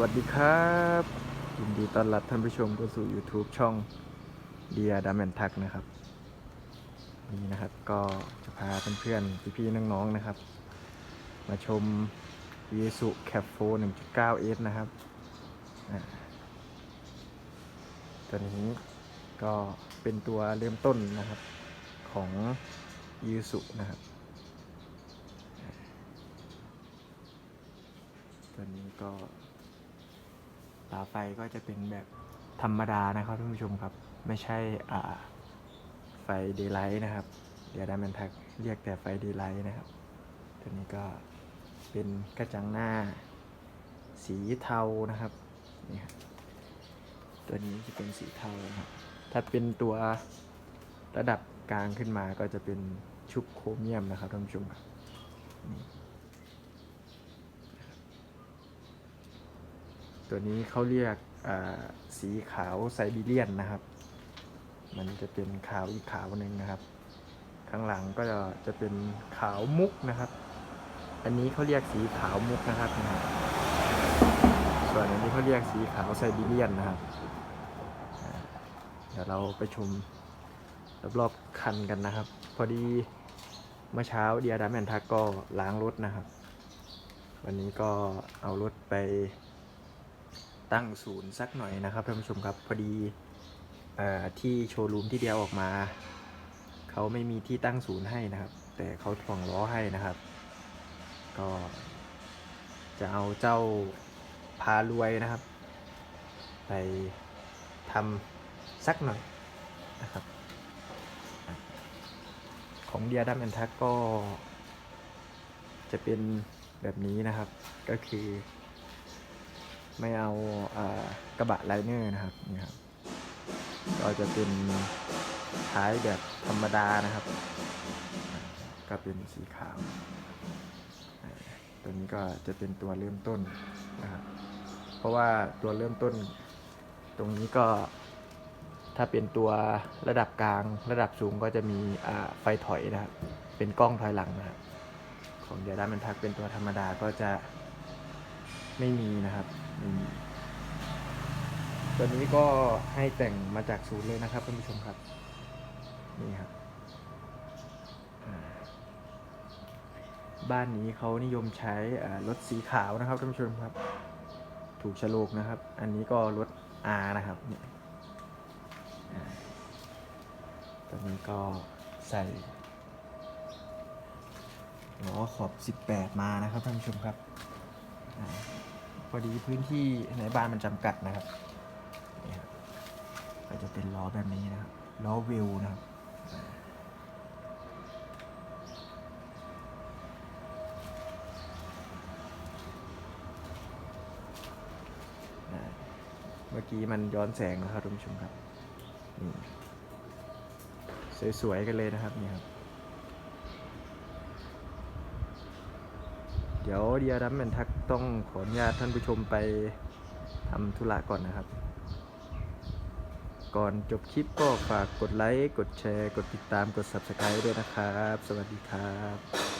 วัสดีครับยินดีต้อนรับท่านผู้ชมเข้าสู่ YouTube ช่องเดียดามแอนทักนะครับนี่นะครับก็จะพาเพื่อนๆพี่ๆน้องๆนะครับ มาชม y e s u c a p 4 1.9S นะครับตัวนี้ก็เป็นตัวเริ่มต้นนะครับของ y e s u นะครับตัวนี้ก็าไฟก็จะเป็นแบบธรรมดานะครับท่านผู้ชมครับ ไม่ใช่ไฟเดย์ไลท์นะครับ เดี๋ยวได้มันทักเรียกแต่ไฟเดย์ไลท์นะครับ ตัวนี้ก็เป็นกระจังหน้า สีเทานะครับนี่ครับตัวนี้จะเป็นสีเทาครับ ถ้าเป็นตัวระดับกลางขึ้นมาก็จะเป็นชุบโครเมียมนะครับท่านผู้ชมครับนี่ ตัวนี้เขาเรียกสีขาวไซบีเรียนนะครับ มันจะเป็นขาวอีกขาวหนึ่งนะครับ ข้างหลังก็จะเป็นขาวมุกนะครับ อันนี้เขาเรียกสีขาวมุกนะครับนะส่วนอันนี้เขาเรียกสีขาวไซบีเรียนนะครับ เดี๋ยวเราไปชมรอบๆคันกันนะครับ พอดีเมื่อเช้าเดียดามแอนทักก็ล้างรถนะครับ วันนี้ก็เอารถไป ตั้งศูนย์สักหน่อยนะครับท่านผู้ชมครับพอดีอที่โชว์รูมที่เดียวออกมาเขาไม่มีที่ตั้งศูนย์ให้นะครับ แต่เขาถ่วงล้อให้นะครับ ก็จะเอาเจ้าพารวยนะครับ ไปทำสักหน่อยนะครับ ของเดียดัมแอนทักก็จะเป็นแบบนี้นะครับก็คือ ไม่เอาอากระบะไลเนอร์นะครับนี่ครับก็จะเป็นท้ายแบบธรรมดานะครับ ก็เป็นสีขาว ตัวนี้ก็จะเป็นตัวเริ่มต้นนะครับเพราะว่าตัวเริ่มต้น ตรงนี้ก็ถ้าเป็นตัวระดับกลาง ระดับสูงก็จะมีไฟถอยนะครับ เป็นกล้องถอยหลังนะครับของเดียร์ดามันทักเป็นตัวธรรมดาก็จะ ไม่มีนะครับไม่มีตัวนี้ก็ให้แต่งมาจากศูนย์เลยนะครับท่านผู้ชมครับ นี่ครับ บ้านนี้เขานิยมใช้รถสีขาวนะครับท่านผู้ชมครับ ถูกฉลกนะครับ อันนี้ก็รถ R นะครับเนี่ยตัวนี้ก็ใส่ล้อขอบ 18 มานะครับท่านผู้ชมครับ อดีพื้นที่ในบ้านมันจำกัดนะครับนี่ครับก็จะเป็นล้อแบบนี้นะครับล้อวิวนะครับเมื่อกี้มันย้อนแสงนะครับท่านผู้ชมครับนี่สวยๆกันเลยนะครับนี่ครับ เดี๋ยวเดียรัมแมนทัก ต้องขออนุญาตท่านผู้ชมไปทำธุระก่อนนะครับ ก่อนจบคลิปก็ฝากกดไลค์ กดแชร์ กดติดตาม กด Subscribe ด้วยนะครับ สวัสดีครับ